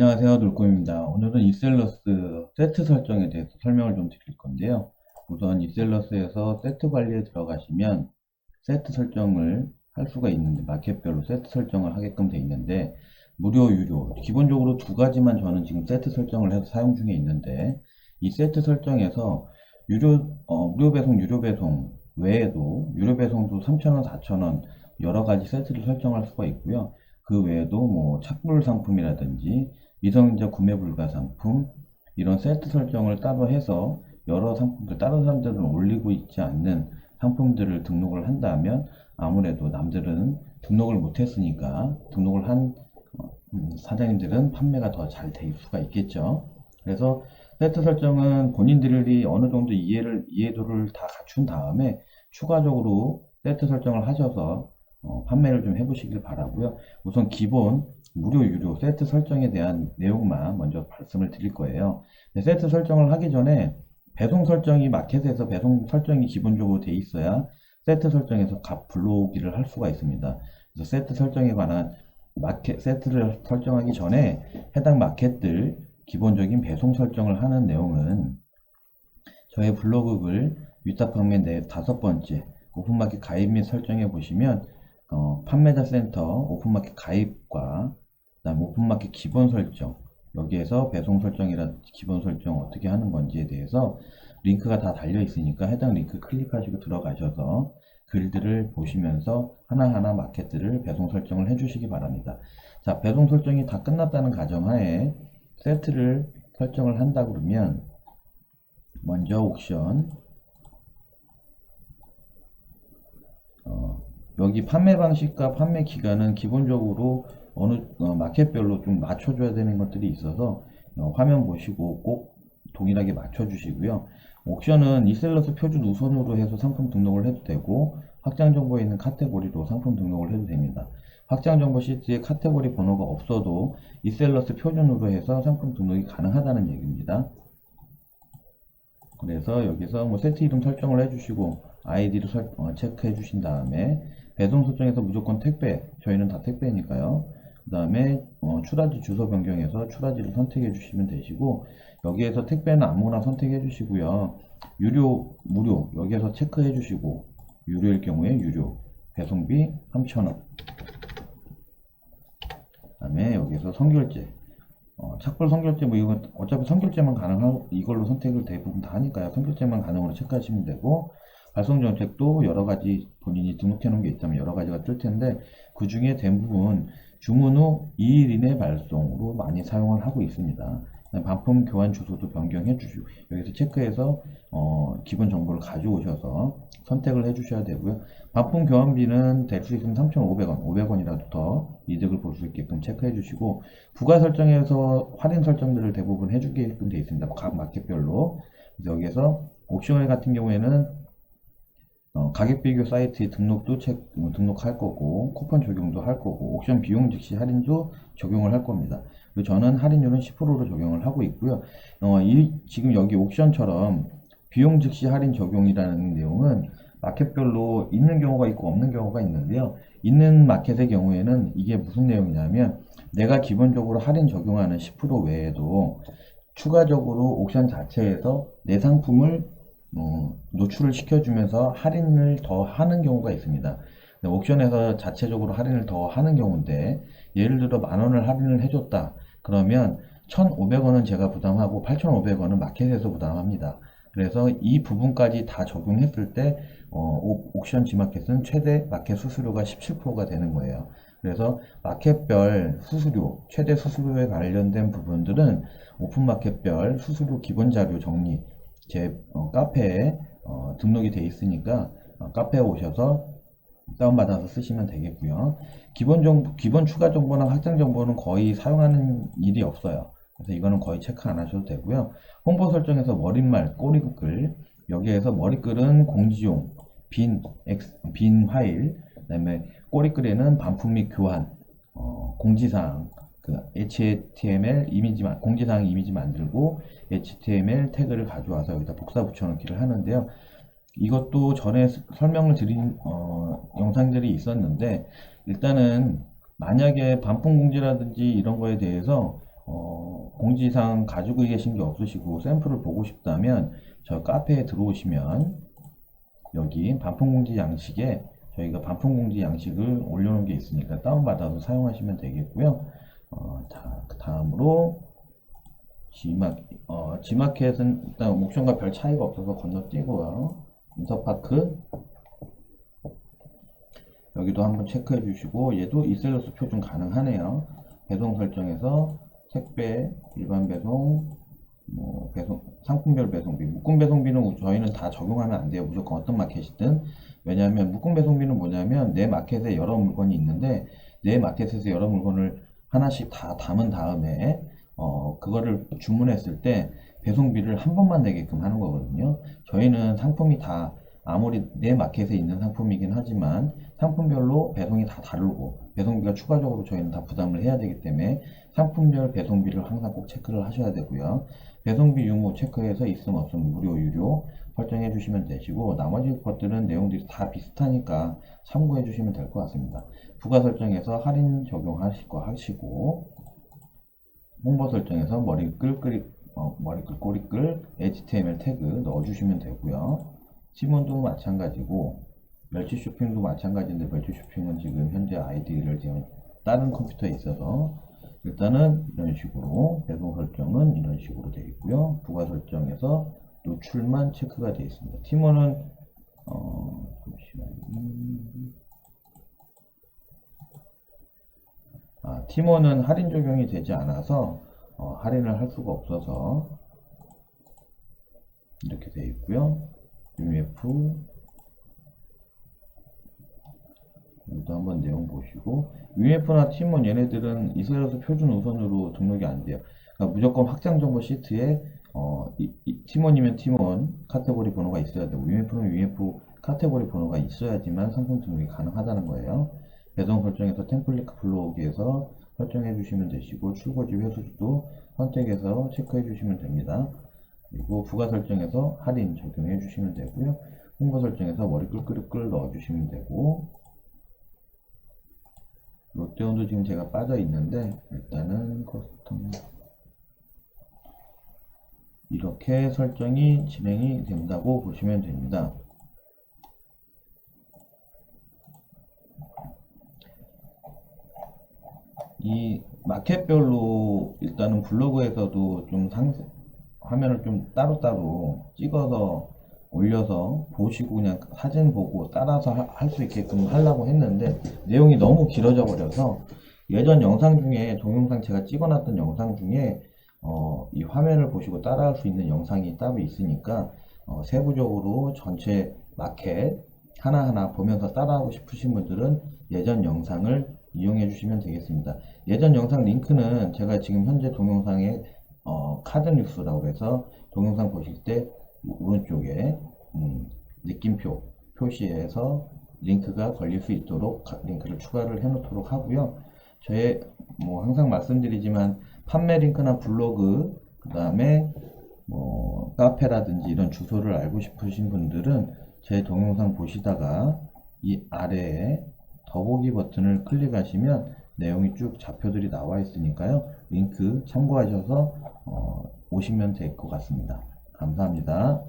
안녕하세요. 놀꼼입니다. 오늘은 이셀러스 세트 설정에 대해서 설명을 좀 드릴 건데요. 우선 이셀러스에서 세트 관리에 들어가시면 세트 설정을 할 수가 있는데 마켓별로 세트 설정을 하게끔 돼 있는데 무료, 유료 기본적으로 두 가지만 저는 지금 세트 설정을 해서 사용 중에 있는데 이 세트 설정에서 유료, 어, 무료 배송, 유료 배송 외에도 유료 배송도 3,000원, 4,000원 여러 가지 세트를 설정할 수가 있고요. 그 외에도 뭐 착불 상품이라든지 미성년자 구매 불가 상품 이런 세트 설정을 따로 해서 여러 상품들 다른 사람들은 올리고 있지 않는 상품들을 등록을 한다면 아무래도 남들은 등록을 못했으니까 등록을 한 어, 음, 사장님들은 판매가 더 잘 될 수가 있겠죠. 그래서 세트 설정은 본인들이 어느 정도 이해를 이해도를 다 갖춘 다음에 추가적으로 세트 설정을 하셔서 어, 판매를 좀 해보시길 바라고요. 우선 기본 무료 유료 세트 설정에 대한 내용만 먼저 말씀을 드릴 거예요. 네, 세트 설정을 하기 전에 배송 설정이 마켓에서 배송 설정이 기본적으로 돼 있어야 세트 설정에서 값 불러오기를 할 수가 있습니다. 그래서 세트 설정에 관한 마켓 세트를 설정하기 전에 해당 마켓들 기본적인 배송 설정을 하는 내용은 저의 블로그글 위탁방면 내 다섯 번째 오픈마켓 가입 및 설정해 보시면 어, 판매자 센터 오픈마켓 가입과 그다음 오픈마켓 기본 설정 여기에서 배송 설정이라 기본 설정 어떻게 하는 건지에 대해서 링크가 다 달려 있으니까 해당 링크 클릭하시고 들어가셔서 글들을 보시면서 하나하나 마켓들을 배송 설정을 해주시기 바랍니다. 자, 배송 설정이 다 끝났다는 가정하에 세트를 설정을 한다 그러면 먼저 옥션 어, 여기 판매 방식과 판매 기간은 기본적으로 어느 어, 마켓별로 좀 맞춰줘야 되는 것들이 있어서 어, 화면 보시고 꼭 동일하게 맞춰주시고요. 옥션은 이셀러스 표준 우선으로 해서 상품 등록을 해도 되고 확장 정보에 있는 카테고리로 상품 등록을 해도 됩니다. 확장 정보 시트에 카테고리 번호가 없어도 이셀러스 표준으로 해서 상품 등록이 가능하다는 얘기입니다. 그래서 여기서 뭐 세트 이름 설정을 해주시고 아이디를 설, 어, 체크해 주신 다음에 배송 설정에서 무조건 택배 저희는 다 택배니까요. 그 다음에 어, 출하지 주소 변경해서 출하지를 선택해 주시면 되시고 여기에서 택배는 아무나 선택해 주시고요. 유료 무료 여기에서 체크해 주시고 유료일 경우에 유료 배송비 3,000원. 그 다음에 여기서 선결제. 어, 착불 선결제 뭐 이건 어차피 선결제만 가능하고 이걸로 선택을 대부분 다 하니까요. 선결제만 가능으로 체크하시면 되고 발송 정책도 여러 가지 본인이 등록해 놓은 게 있다면 여러 가지가 뜰 텐데 그 중에 대부분 주문 후 2일 이내 발송으로 많이 사용을 하고 있습니다. 반품 교환 주소도 변경해 주시고 여기서 체크해서 어, 기본 정보를 가져오셔서 선택을 해 주셔야 되고요. 반품 교환비는 될 수 있으면 3,500원, 500원이라도 더 이득을 볼 수 있게끔 체크해 주시고 부가 설정에서 할인 설정들을 대부분 해 주게끔 되어 있습니다. 각 마켓별로 여기에서 옵션을 같은 경우에는 어, 가격 비교 사이트에 등록도 책, 뭐 등록할 거고 쿠폰 적용도 할 거고 옥션 비용 즉시 할인도 적용을 할 겁니다. 그리고 저는 할인율은 10%로 적용을 하고 있고요. 어, 이, 지금 여기 옥션처럼 비용 즉시 할인 적용이라는 내용은 마켓별로 있는 경우가 있고 없는 경우가 있는데요. 있는 마켓의 경우에는 이게 무슨 내용이냐면 내가 기본적으로 할인 적용하는 10% 외에도 추가적으로 옥션 자체에서 내 상품을 어, 노출을 시켜주면서 할인을 더 하는 경우가 있습니다. 옥션에서 자체적으로 할인을 더 하는 경우인데 예를 들어 만 원을 할인을 해줬다. 그러면 1,500원은 제가 부담하고 8,500원은 마켓에서 부담합니다. 그래서 이 부분까지 다 적용했을 때 어, 옥션 G마켓은 최대 마켓 수수료가 17%가 되는 거예요. 그래서 마켓별 수수료, 최대 수수료에 관련된 부분들은 오픈마켓별 수수료 기본 자료 정리 제 어, 카페에 어, 등록이 되어 있으니까 어, 카페에 오셔서 다운받아서 쓰시면 되겠고요. 기본 정보, 기본 추가 정보나 확장 정보는 거의 사용하는 일이 없어요. 그래서 이거는 거의 체크 안 하셔도 되고요. 홍보 설정에서 머릿말, 꼬리글 여기에서 머리글은 공지용, 빈, 엑스, 빈 파일, 그 다음에 꼬리글에는 반품 및 교환, 어, 공지사항, 그 HTML 이미지 공지사항 이미지 만들고 HTML 태그를 가져와서 여기다 복사 붙여넣기를 하는데요. 이것도 전에 설명을 드린 어, 영상들이 있었는데 일단은 만약에 반품 공지라든지 이런 거에 대해서 어, 공지사항 가지고 계신 게 없으시고 샘플을 보고 싶다면 저 카페에 들어오시면 여기 반품 공지 양식에 저희가 반품 공지 양식을 올려놓은 게 있으니까 다운받아서 사용하시면 되겠고요. 어, 자, 그 다음으로 G마, 어, G마켓은 일단 옵션과 별 차이가 없어서 건너뛰고요. 인터파크 여기도 한번 체크해 주시고 얘도 이셀러스 표준 가능하네요. 배송 설정에서 택배, 일반 배송, 뭐 배송, 상품별 배송비, 묶음 배송비는 저희는 다 적용하면 안 돼요. 무조건 어떤 마켓이든. 왜냐하면 묶음 배송비는 뭐냐면 내 마켓에 여러 물건이 있는데 내 마켓에서 여러 물건을 하나씩 다 담은 다음에 어, 그거를 주문했을 때 배송비를 한 번만 내게끔 하는 거거든요. 저희는 상품이 다 아무리 내 마켓에 있는 상품이긴 하지만 상품별로 배송이 다 다르고 배송비가 추가적으로 저희는 다 부담을 해야 되기 때문에 상품별 배송비를 항상 꼭 체크를 하셔야 되고요. 배송비 유무 체크해서 있음 없음 무료 유료 설정해 주시면 되시고 나머지 것들은 내용들이 다 비슷하니까 참고해 주시면 될 것 같습니다. 부가 설정에서 할인 적용하실 거 하시고 홍보 설정에서 머리끌 끄리 어, 머리 끌 꼬리 끌 HTML 태그 넣어 주시면 되고요. 지문도 마찬가지고 멸치 쇼핑도 마찬가지인데 멸치 쇼핑은 지금 현재 아이디를 지금 다른 컴퓨터에 있어서 일단은 이런 식으로 배송 설정은 이런 식으로 되어 있고요. 부가 설정에서 노출만 체크가 되어 있습니다. 팀원은 어, 잠시만요. 아, 팀원은 할인 적용이 되지 않아서 어, 할인을 할 수가 없어서 이렇게 되어 있고요. UF 여기도 한번 내용 보시고 UF나 팀원 얘네들은 이스라엘에서 표준 우선으로 등록이 안 돼요. 그러니까 무조건 확장 정보 시트에 어, 이, 이 팀원이면 팀원 카테고리 번호가 있어야 되고 UF는 UF 카테고리 번호가 있어야지만 상품 등록이 가능하다는 거예요. 배송 설정에서 템플릿 블로그에서 설정해 주시면 되시고 출고지 회수도 선택해서 체크해 주시면 됩니다. 그리고 부가 설정에서 할인 적용해 주시면 되고요. 홍보 설정에서 머리 끌끌끌 넣어 주시면 되고 롯데온도 지금 제가 빠져 있는데 일단은 커스텀 이렇게 설정이 진행이 된다고 보시면 됩니다. 이 마켓별로 일단은 블로그에서도 좀 상, 화면을 좀 따로따로 찍어서 올려서 보시고 그냥 사진 보고 따라서 할 수 있게끔 하려고 했는데 내용이 너무 길어져 버려서 예전 영상 중에 동영상 제가 찍어놨던 영상 중에 어, 이 화면을 보시고 따라할 수 있는 영상이 따로 있으니까 어, 세부적으로 전체 마켓 하나하나 보면서 따라하고 싶으신 분들은 예전 영상을 이용해 주시면 되겠습니다. 예전 영상 링크는 제가 지금 현재 동영상에 어, 카드 뉴스라고 해서 동영상 보실 때 오른쪽에 음, 느낌표 표시에서 링크가 걸릴 수 있도록 가- 링크를 추가를 해 놓도록 하고요. 저의 뭐 항상 말씀드리지만 판매 링크나 블로그 그 다음에 뭐 카페라든지 이런 주소를 알고 싶으신 분들은 제 동영상 보시다가 이 아래에 더보기 버튼을 클릭하시면 내용이 쭉 좌표들이 나와 있으니까요. 링크 참고하셔서 어, 오시면 될 것 같습니다. 감사합니다.